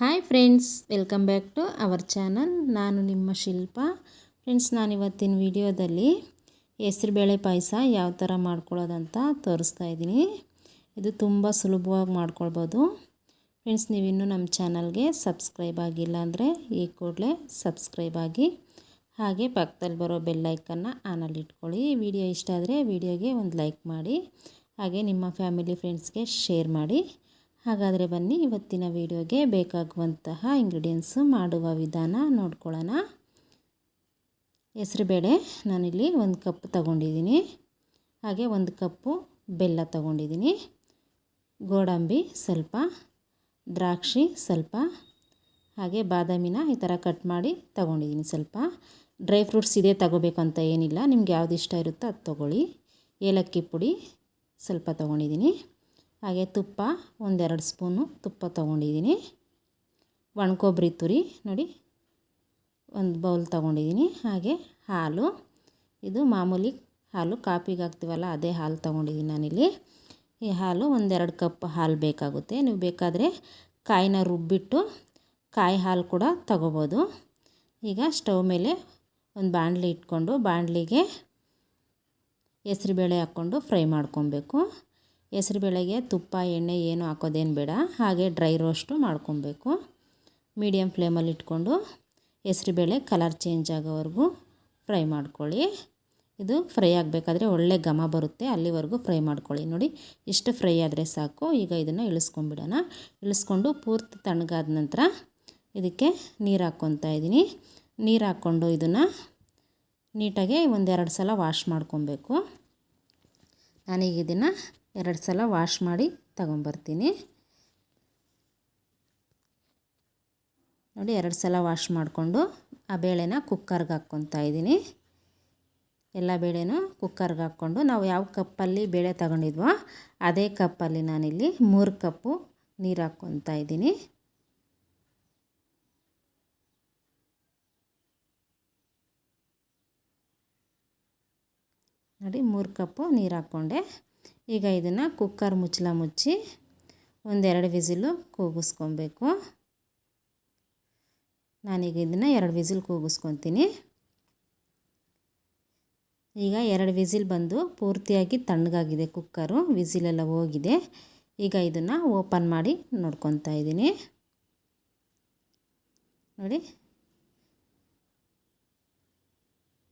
Hi friends, welcome back to our channel. ನಾನು ನಿಮ್ಮ ಶಿಲ್ಪ. Friends ನಾನು ಇವತ್ತಿನ ವಿಡಿಯೋದಲ್ಲಿ ಹೆಸರುಬೇಳೆ ಪಾಯಸ ಯಾವ ಥರ ಮಾಡ್ಕೊಳ್ಳೋದಂತ ತೋರಿಸ್ತಾ ಇದ್ದೀನಿ. ಇದು ತುಂಬ ಸುಲಭವಾಗಿ ಮಾಡ್ಕೊಳ್ಬೋದು. ಫ್ರೆಂಡ್ಸ್, ನೀವಿನ್ನೂ ನಮ್ಮ ಚಾನಲ್ಗೆ ಸಬ್ಸ್ಕ್ರೈಬ್ ಆಗಿಲ್ಲ ಅಂದರೆ ಈ ಕೂಡಲೇ ಸಬ್ಸ್ಕ್ರೈಬ್ ಆಗಿ, ಹಾಗೆ ಪಕ್ಕದಲ್ಲಿ ಬರೋ ಬೆಲ್ಲೈಕನ್ನು ಆನಲ್ಲಿ ಇಟ್ಕೊಳ್ಳಿ. ವಿಡಿಯೋ ಇಷ್ಟ ಆದರೆ ವಿಡಿಯೋಗೆ ಒಂದು ಲೈಕ್ ಮಾಡಿ, ಹಾಗೆ ನಿಮ್ಮ ಫ್ಯಾಮಿಲಿ ಫ್ರೆಂಡ್ಸ್ಗೆ ಶೇರ್ ಮಾಡಿ. ಹಾಗಾದರೆ ಬನ್ನಿ ಇವತ್ತಿನ ವಿಡಿಯೋಗೆ ಬೇಕಾಗುವಂತಹ ಇಂಗ್ರೀಡಿಯೆಂಟ್ಸು ಮಾಡುವ ವಿಧಾನ ನೋಡ್ಕೊಳ್ಳೋಣ. ಹೆಸರುಬೇಳೆ ನಾನಿಲ್ಲಿ ಒಂದು ಕಪ್ ತಗೊಂಡಿದ್ದೀನಿ. ಹಾಗೆ ಒಂದು ಕಪ್ಪು ಬೆಲ್ಲ ತಗೊಂಡಿದ್ದೀನಿ. ಗೋಡಂಬಿ ಸ್ವಲ್ಪ, ದ್ರಾಕ್ಷಿ ಸ್ವಲ್ಪ, ಹಾಗೆ ಬಾದಾಮಿನ ಈ ಥರ ಕಟ್ ಮಾಡಿ ತಗೊಂಡಿದ್ದೀನಿ ಸ್ವಲ್ಪ. ಡ್ರೈ ಫ್ರೂಟ್ಸ್ ಇದೇ ತಗೋಬೇಕಂತ ಏನಿಲ್ಲ, ನಿಮ್ಗೆ ಯಾವ್ದು ಇಷ್ಟ ಇರುತ್ತೋ ಅದು ತೊಗೊಳ್ಳಿ. ಏಲಕ್ಕಿ ಪುಡಿ ಸ್ವಲ್ಪ ತೊಗೊಂಡಿದ್ದೀನಿ. ಹಾಗೆ ತುಪ್ಪ, ಒಂದೆರಡು ಸ್ಪೂನು ತುಪ್ಪ ತೊಗೊಂಡಿದ್ದೀನಿ. ಒಣಕೊಬ್ಬರಿ ತುರಿ, ನೋಡಿ, ಒಂದು ಬೌಲ್ ತೊಗೊಂಡಿದ್ದೀನಿ. ಹಾಗೆ ಹಾಲು, ಇದು ಮಾಮೂಲಿ ಹಾಲು ಕಾಪಿಗೆ ಹಾಕ್ತೀವಲ್ಲ, ಅದೇ ಹಾಲು ತೊಗೊಂಡಿದ್ದೀನಿ ನಾನಿಲ್ಲಿ. ಈ ಹಾಲು ಒಂದೆರಡು ಕಪ್ ಹಾಲು ಬೇಕಾಗುತ್ತೆ. ನೀವು ಬೇಕಾದರೆ ಕಾಯಿನ ರುಬ್ಬಿಟ್ಟು ಕಾಯಿ ಹಾಲು ಕೂಡ ತಗೋಬೋದು. ಈಗ ಸ್ಟವ್ ಮೇಲೆ ಒಂದು ಬಾಣಲಿ ಇಟ್ಕೊಂಡು, ಬಾಣಲಿಗೆ ಹೆಸ್ರುಬೇಳೆ ಹಾಕ್ಕೊಂಡು ಫ್ರೈ ಮಾಡ್ಕೊಬೇಕು. ಹೆಸ್ರುಬೇಳೆಗೆ ತುಪ್ಪ, ಎಣ್ಣೆ ಏನು ಹಾಕೋದೇನು ಬೇಡ. ಹಾಗೆ ಡ್ರೈ ರೋಸ್ಟು ಮಾಡ್ಕೊಬೇಕು. ಮೀಡಿಯಮ್ ಫ್ಲೇಮಲ್ಲಿ ಇಟ್ಕೊಂಡು ಹೆಸ್ರುಬೇಳೆ ಕಲರ್ ಚೇಂಜ್ ಆಗೋವರೆಗೂ ಫ್ರೈ ಮಾಡ್ಕೊಳ್ಳಿ. ಇದು ಫ್ರೈ ಆಗಬೇಕಾದ್ರೆ ಒಳ್ಳೆ ಘಮ ಬರುತ್ತೆ, ಅಲ್ಲಿವರೆಗೂ ಫ್ರೈ ಮಾಡ್ಕೊಳ್ಳಿ. ನೋಡಿ, ಇಷ್ಟು ಫ್ರೈ ಆದರೆ ಸಾಕು. ಈಗ ಇದನ್ನು ಇಳಿಸ್ಕೊಂಬಿಡೋಣ ಇಳಿಸ್ಕೊಂಡು ಪೂರ್ತಿ ತಣ್ಣಗಾದ ನಂತರ ಇದಕ್ಕೆ ನೀರು ಹಾಕ್ಕೊತಾ ಇದ್ದೀನಿ. ನೀರು ಹಾಕ್ಕೊಂಡು ಇದನ್ನು ನೀಟಾಗಿ ಒಂದೆರಡು ಸಲ ವಾಶ್ ಮಾಡ್ಕೊಬೇಕು. ನಾನೀಗ ಇದನ್ನು ಎರಡು ಸಲ ವಾಶ್ ಮಾಡಿ ತಗೊಂಬರ್ತೀನಿ. ನೋಡಿ, ಎರಡು ಸಲ ವಾಶ್ ಮಾಡಿಕೊಂಡು ಆ ಬೇಳೆನ ಕುಕ್ಕರ್ಗೆ ಹಾಕ್ಕೊತಾ ಇದ್ದೀನಿ. ಎಲ್ಲ ಬೇಳೆನೂ ಕುಕ್ಕರ್ಗೆ ಹಾಕ್ಕೊಂಡು ನಾವು ಯಾವ ಕಪ್ಪಲ್ಲಿ ಬೇಳೆ ತಗೊಂಡಿದ್ವೋ ಅದೇ ಕಪ್ಪಲ್ಲಿ ನಾನಿಲ್ಲಿ ಮೂರು ಕಪ್ಪು ನೀರು ಹಾಕ್ಕೊತಾ ಇದ್ದೀನಿ. ನೋಡಿ, ಮೂರು ಕಪ್ಪು ನೀರು ಹಾಕ್ಕೊಂಡೆ. ಈಗ ಇದನ್ನು ಕುಕ್ಕರ್ ಮುಚ್ಚಲ ಮುಚ್ಚಿ ಒಂದೆರಡು ವಿಸಿಲು ಕೂಗಿಸ್ಕೊಬೇಕು. ನಾನೀಗ ಇದನ್ನು ಎರಡು ವಿಸಿಲ್ ಕೂಗಿಸ್ಕೊತೀನಿ. ಈಗ ಎರಡು ವಿಸಿಲ್ ಬಂದು ಪೂರ್ತಿಯಾಗಿ ತಣ್ಣಗಾಗಿದೆ ಕುಕ್ಕರು ವಿಸಿಲೆಲ್ಲ ಹೋಗಿದೆ. ಈಗ ಇದನ್ನು ಓಪನ್ ಮಾಡಿ ನೋಡ್ಕೊತಾ ಇದ್ದೀನಿ. ನೋಡಿ.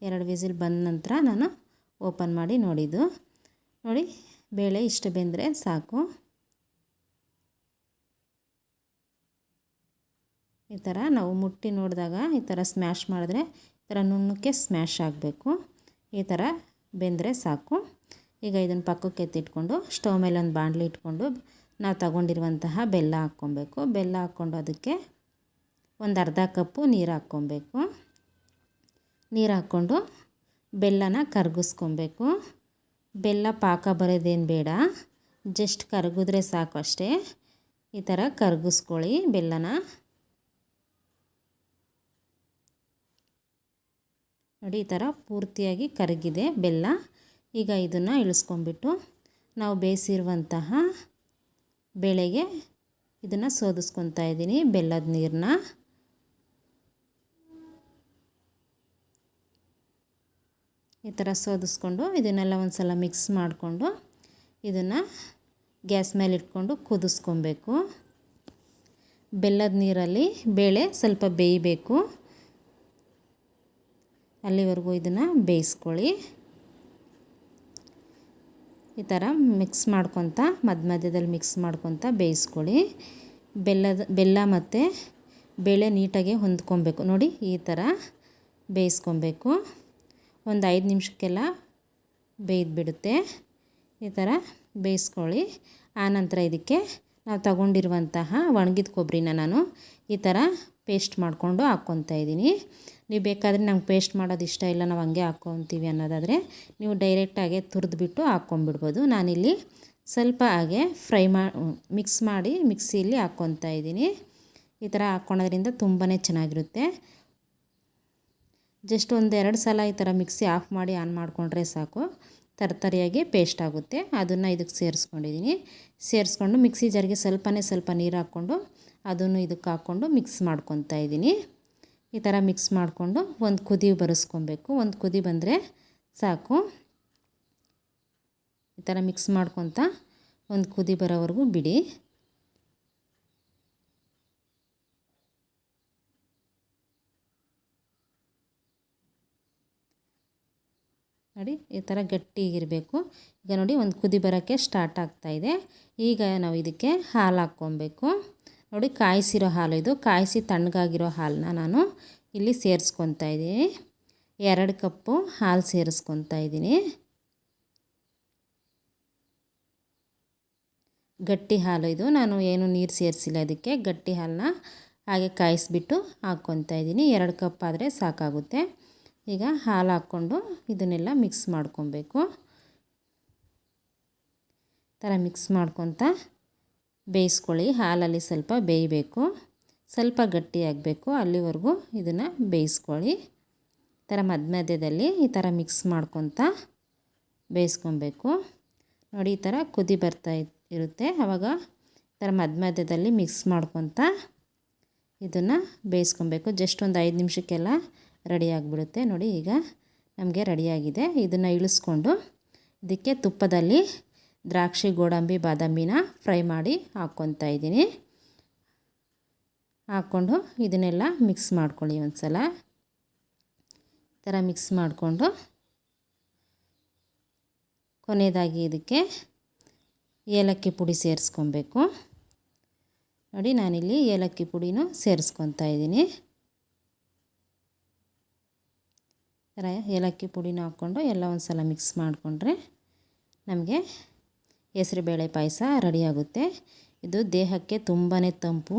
ಎರಡು ವಿಸಿಲ್ ಬಂದ ನಂತರ ನಾನು ಓಪನ್ ಮಾಡಿ ನೋಡಿದ್ದು. ನೋಡಿ, ಬೇಳೆ ಇಷ್ಟು ಬೆಂದರೆ ಸಾಕು. ಈ ಥರ ನಾವು ಮುಟ್ಟಿ ನೋಡಿದಾಗ ಈ ಥರ ಸ್ಮ್ಯಾಶ್ ಮಾಡಿದ್ರೆ ಈ ಥರ ನುಣ್ಣಕ್ಕೆ ಸ್ಮ್ಯಾಶ್ ಆಗಬೇಕು. ಈ ಥರ ಬೆಂದರೆ ಸಾಕು. ಈಗ ಇದನ್ನು ಪಕ್ಕಕ್ಕೆ ಎತ್ತಿಟ್ಕೊಂಡು ಸ್ಟವ್ ಮೇಲೆ ಒಂದು ಬಾಂಡ್ಲಿ ಇಟ್ಕೊಂಡು ನಾವು ತಗೊಂಡಿರುವಂತಹ ಬೆಲ್ಲ ಹಾಕ್ಕೊಬೇಕು. ಬೆಲ್ಲ ಹಾಕ್ಕೊಂಡು ಅದಕ್ಕೆ ಒಂದು ಅರ್ಧ ಕಪ್ಪು ನೀರು ಹಾಕ್ಕೊಬೇಕು. ನೀರು ಹಾಕ್ಕೊಂಡು ಬೆಲ್ಲನ ಕರಗಿಸ್ಕೊಬೇಕು. ಬೆಲ್ಲ ಪಾಕ ಬರೋದೇನು ಬೇಡ. ಜಸ್ಟ್ ಕರಗಿದ್ರೆ ಸಾಕು ಅಷ್ಟೇ. ಈ ಥರ ಕರಗಿಸ್ಕೊಳ್ಳಿ ಬೆಲ್ಲನ. ನೋಡಿ, ಈ ಥರ ಪೂರ್ತಿಯಾಗಿ ಕರಗಿದೆ ಬೆಲ್ಲ. ಈಗ ಇದನ್ನು ಇಳಿಸ್ಕೊಂಬಿಟ್ಟು ನಾವು ಬೇಯಿಸಿರುವಂತಹ ಬೆಳೆಗೆ ಇದನ್ನು ಸೋದಿಸ್ಕೊತಾ ಇದ್ದೀನಿ ಬೆಲ್ಲದ ನೀರನ್ನ ಈ ಥರ ಸೋದಿಸ್ಕೊಂಡು ಇದನ್ನೆಲ್ಲ ಒಂದು ಸಲ ಮಿಕ್ಸ್ ಮಾಡಿಕೊಂಡು ಇದನ್ನು ಗ್ಯಾಸ್ ಮೇಲೆ ಇಟ್ಕೊಂಡು ಕುದಿಸ್ಕೊಬೇಕು. ಬೆಲ್ಲದ ನೀರಲ್ಲಿ ಬೇಳೆ ಸ್ವಲ್ಪ ಬೇಯಬೇಕು. ಅಲ್ಲಿವರೆಗೂ ಇದನ್ನು ಬೇಯಿಸ್ಕೊಳ್ಳಿ. ಈ ಥರ ಮಿಕ್ಸ್ ಮಾಡ್ಕೊತ ಮಧ್ಯ ಮಧ್ಯದಲ್ಲಿ ಮಿಕ್ಸ್ ಮಾಡ್ಕೊತ ಬೇಯಿಸ್ಕೊಳ್ಳಿ. ಬೆಲ್ಲದ, ಬೆಲ್ಲ ಮತ್ತು ಬೇಳೆ ನೀಟಾಗಿ ಹೊಂದ್ಕೊಬೇಕು. ನೋಡಿ ಈ ಥರ ಬೇಯಿಸ್ಕೊಬೇಕು. ಒಂದು ಐದು ನಿಮಿಷಕ್ಕೆಲ್ಲ ಬೇಯ್ದುಬಿಡುತ್ತೆ. ಈ ಥರ ಬೇಯಿಸ್ಕೊಳ್ಳಿ. ಆನಂತರ ಇದಕ್ಕೆ ನಾವು ತಗೊಂಡಿರುವಂತಹ ಒಣಗಿದ ಕೊಬ್ಬರಿನ ನಾನು ಈ ಥರ ಪೇಸ್ಟ್ ಮಾಡಿಕೊಂಡು ಹಾಕ್ಕೊತಾ ಇದ್ದೀನಿ. ನೀವು ಬೇಕಾದರೆ ನಂಗೆ ಪೇಸ್ಟ್ ಮಾಡೋದು ಇಷ್ಟ ಇಲ್ಲ, ನಾವು ಹಂಗೆ ಹಾಕ್ಕೊತೀವಿ ಅನ್ನೋದಾದರೆ ನೀವು ಡೈರೆಕ್ಟಾಗೆ ತುರಿದ್ಬಿಟ್ಟು ಹಾಕ್ಕೊಂಬಿಡ್ಬೋದು ನಾನಿಲ್ಲಿ ಸ್ವಲ್ಪ ಹಾಗೆ ಫ್ರೈ ಮಾ, ಮಿಕ್ಸ್ ಮಾಡಿ ಮಿಕ್ಸಿಯಲ್ಲಿ ಹಾಕ್ಕೊತಾ ಇದ್ದೀನಿ. ಈ ಥರ ಹಾಕ್ಕೊಳೋದ್ರಿಂದ ತುಂಬಾ ಚೆನ್ನಾಗಿರುತ್ತೆ. ಜಸ್ಟ್ ಒಂದು ಎರಡು ಸಲ ಈ ಥರ ಮಿಕ್ಸಿ ಆಫ್ ಮಾಡಿ ಆನ್ ಮಾಡಿಕೊಂಡ್ರೆ ಸಾಕು. ತರತರಿಯಾಗಿ ಪೇಸ್ಟ್ ಆಗುತ್ತೆ. ಅದನ್ನು ಇದಕ್ಕೆ ಸೇರಿಸ್ಕೊಂಡಿದ್ದೀನಿ. ಸೇರಿಸ್ಕೊಂಡು ಮಿಕ್ಸಿ ಜಾರಿಗೆ ಸ್ವಲ್ಪನೇ ಸ್ವಲ್ಪ ನೀರು ಹಾಕ್ಕೊಂಡು ಅದನ್ನು ಇದಕ್ಕೆ ಹಾಕ್ಕೊಂಡು ಮಿಕ್ಸ್ ಮಾಡ್ಕೊತಾ ಇದ್ದೀನಿ. ಈ ಥರ ಮಿಕ್ಸ್ ಮಾಡಿಕೊಂಡು ಒಂದು ಕುದಿ ಬರೆಸ್ಕೊಬೇಕು. ಒಂದು ಕುದಿ ಬಂದರೆ ಸಾಕು. ಈ ಥರ ಮಿಕ್ಸ್ ಮಾಡ್ಕೊತ ಒಂದು ಕುದಿ ಬರೋವರೆಗೂ ಬಿಡಿ. ನೋಡಿ, ಈ ಥರ ಗಟ್ಟಿಗಿರಬೇಕು. ಈಗ ನೋಡಿ, ಒಂದು ಕುದಿ ಬರೋಕ್ಕೆ ಸ್ಟಾರ್ಟ್ ಆಗ್ತಾಯಿದೆ ಈಗ ನಾವು ಇದಕ್ಕೆ ಹಾಲು ಹಾಕ್ಕೊಬೇಕು. ನೋಡಿ, ಕಾಯಿಸಿರೋ ಹಾಲು ಇದು. ಕಾಯಿಸಿ ತಣ್ಣಗಾಗಿರೋ ಹಾಲನ್ನ ನಾನು ಇಲ್ಲಿ ಸೇರಿಸ್ಕೊತಾ ಇದ್ದೀನಿ ಎರಡು ಕಪ್ಪು ಹಾಲು ಸೇರಿಸ್ಕೊತಾ ಇದ್ದೀನಿ ಗಟ್ಟಿ ಹಾಲು ಇದು. ನಾನು ಏನು ನೀರು ಸೇರಿಸಿಲ್ಲ ಅದಕ್ಕೆ ಗಟ್ಟಿ ಹಾಲನ್ನ ಹಾಗೆ ಕಾಯಿಸಿಬಿಟ್ಟು ಹಾಕ್ಕೊತಾ ಇದ್ದೀನಿ ಎರಡು ಕಪ್ ಆದರೆ ಸಾಕಾಗುತ್ತೆ. ಈಗ ಹಾಲು ಹಾಕ್ಕೊಂಡು ಇದನ್ನೆಲ್ಲ ಮಿಕ್ಸ್ ಮಾಡ್ಕೊಬೇಕು. ಥರ ಮಿಕ್ಸ್ ಮಾಡ್ಕೊತ ಬೇಯಿಸ್ಕೊಳ್ಳಿ. ಹಾಲಲ್ಲಿ ಸ್ವಲ್ಪ ಬೇಯಬೇಕು. ಸ್ವಲ್ಪ ಗಟ್ಟಿಯಾಗಬೇಕು ಅಲ್ಲಿವರೆಗೂ ಇದನ್ನು ಬೇಯಿಸ್ಕೊಳ್ಳಿ. ಥರ ಮಧ್ಯ ಮಧ್ಯದಲ್ಲಿ ಈ ಥರ ಮಿಕ್ಸ್ ಮಾಡ್ಕೊತ ಬೇಯಿಸ್ಕೊಬೇಕು. ನೋಡಿ, ಈ ಥರ ಕುದಿ ಬರ್ತಾ ಇರುತ್ತೆ. ಆವಾಗ ಈ ಥರ ಮಧ್ಯ ಮಧ್ಯದಲ್ಲಿ ಮಿಕ್ಸ್ ಮಾಡ್ಕೊತ ಇದನ್ನು ಬೇಯಿಸ್ಕೊಬೇಕು. ಜಸ್ಟ್ ಒಂದು ಐದು ನಿಮಿಷಕ್ಕೆಲ್ಲ ರೆಡಿ ಆಗಿಬಿಡುತ್ತೆ. ನೋಡಿ ಈಗ ನಮಗೆ ರೆಡಿಯಾಗಿದೆ ಇದನ್ನು ಇಳಿಸ್ಕೊಂಡು ಇದಕ್ಕೆ ತುಪ್ಪದಲ್ಲಿ ದ್ರಾಕ್ಷಿ, ಗೋಡಂಬಿ, ಬಾದಾಮಿನ ಫ್ರೈ ಮಾಡಿ ಹಾಕ್ಕೊತಾ ಇದ್ದೀನಿ. ಹಾಕ್ಕೊಂಡು ಇದನ್ನೆಲ್ಲ ಮಿಕ್ಸ್ ಮಾಡ್ಕೊಳ್ಳಿ ಒಂದು ಸಲ ಈ ಥರ ಮಿಕ್ಸ್ ಮಾಡಿಕೊಂಡು ಕೊನೆಯದಾಗಿ ಇದಕ್ಕೆ ಏಲಕ್ಕಿ ಪುಡಿ ಸೇರಿಸ್ಕೊಬೇಕು. ನೋಡಿ ನಾನಿಲ್ಲಿ ಏಲಕ್ಕಿ ಪುಡಿನೂ ಸೇರಿಸ್ಕೊತಾ ಇದ್ದೀನಿ. ಥರ ಏಲಕ್ಕಿ ಪುಡಿನ ಹಾಕ್ಕೊಂಡು ಎಲ್ಲ ಒಂದು ಸಲ ಮಿಕ್ಸ್ ಮಾಡಿಕೊಂಡ್ರೆ ನಮಗೆ ಹೆಸರುಬೇಳೆ ಪಾಯಸ ರೆಡಿಯಾಗುತ್ತೆ. ಇದು ದೇಹಕ್ಕೆ ತುಂಬಾ ತಂಪು.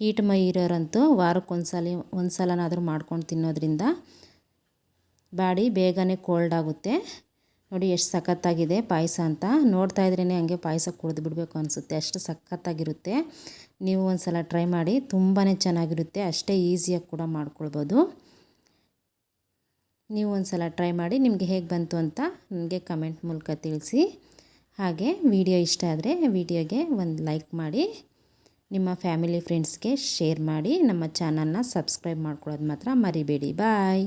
ಹೀಟ್ ಮೈ ಇರೋರಂತೂ ವಾರಕ್ಕೊಂದ್ಸಲ ಒಂದು ಸಲನಾದರೂ ಮಾಡ್ಕೊಂಡು ತಿನ್ನೋದ್ರಿಂದ ಬಾಡಿ ಬೇಗನೆ ಕೋಲ್ಡ್ ಆಗುತ್ತೆ. ನೋಡಿ ಎಷ್ಟು ಸಖತ್ತಾಗಿದೆ ಪಾಯಸ ಅಂತ. ನೋಡ್ತಾ ಇದ್ರೇ ಹಂಗೆ ಪಾಯಸ ಕುಡಿದು ಬಿಡಬೇಕು ಅನಿಸುತ್ತೆ. ಅಷ್ಟು ಸಖತ್ತಾಗಿರುತ್ತೆ. ನೀವು ಒಂದು ಸಲ ಟ್ರೈ ಮಾಡಿ ತುಂಬಾ ಚೆನ್ನಾಗಿರುತ್ತೆ. ಅಷ್ಟೇ ಈಸಿಯಾಗಿ ಕೂಡ ಮಾಡ್ಕೊಳ್ಬೋದು. ನೀವು ಒಂದು ಸಲ ಟ್ರೈ ಮಾಡಿ ನಿಮಗೆ ಹೇಗೆ ಬಂತು ಅಂತ ನನಗೆ ಕಮೆಂಟ್ ಮೂಲಕ ತಿಳಿಸಿ. ಹಾಗೆ ವಿಡಿಯೋ ಇಷ್ಟ ಆದರೆ ವಿಡಿಯೋಗೆ ಒಂದು ಲೈಕ್ ಮಾಡಿ, ನಿಮ್ಮ ಫ್ಯಾಮಿಲಿ ಫ್ರೆಂಡ್ಸ್ಗೆ ಶೇರ್ ಮಾಡಿ, ನಮ್ಮ ಚಾನಲ್ನ ಸಬ್ಸ್ಕ್ರೈಬ್ ಮಾಡ್ಕೊಳ್ಳೋದು ಮಾತ್ರ ಮರಿಬೇಡಿ. ಬಾಯ್.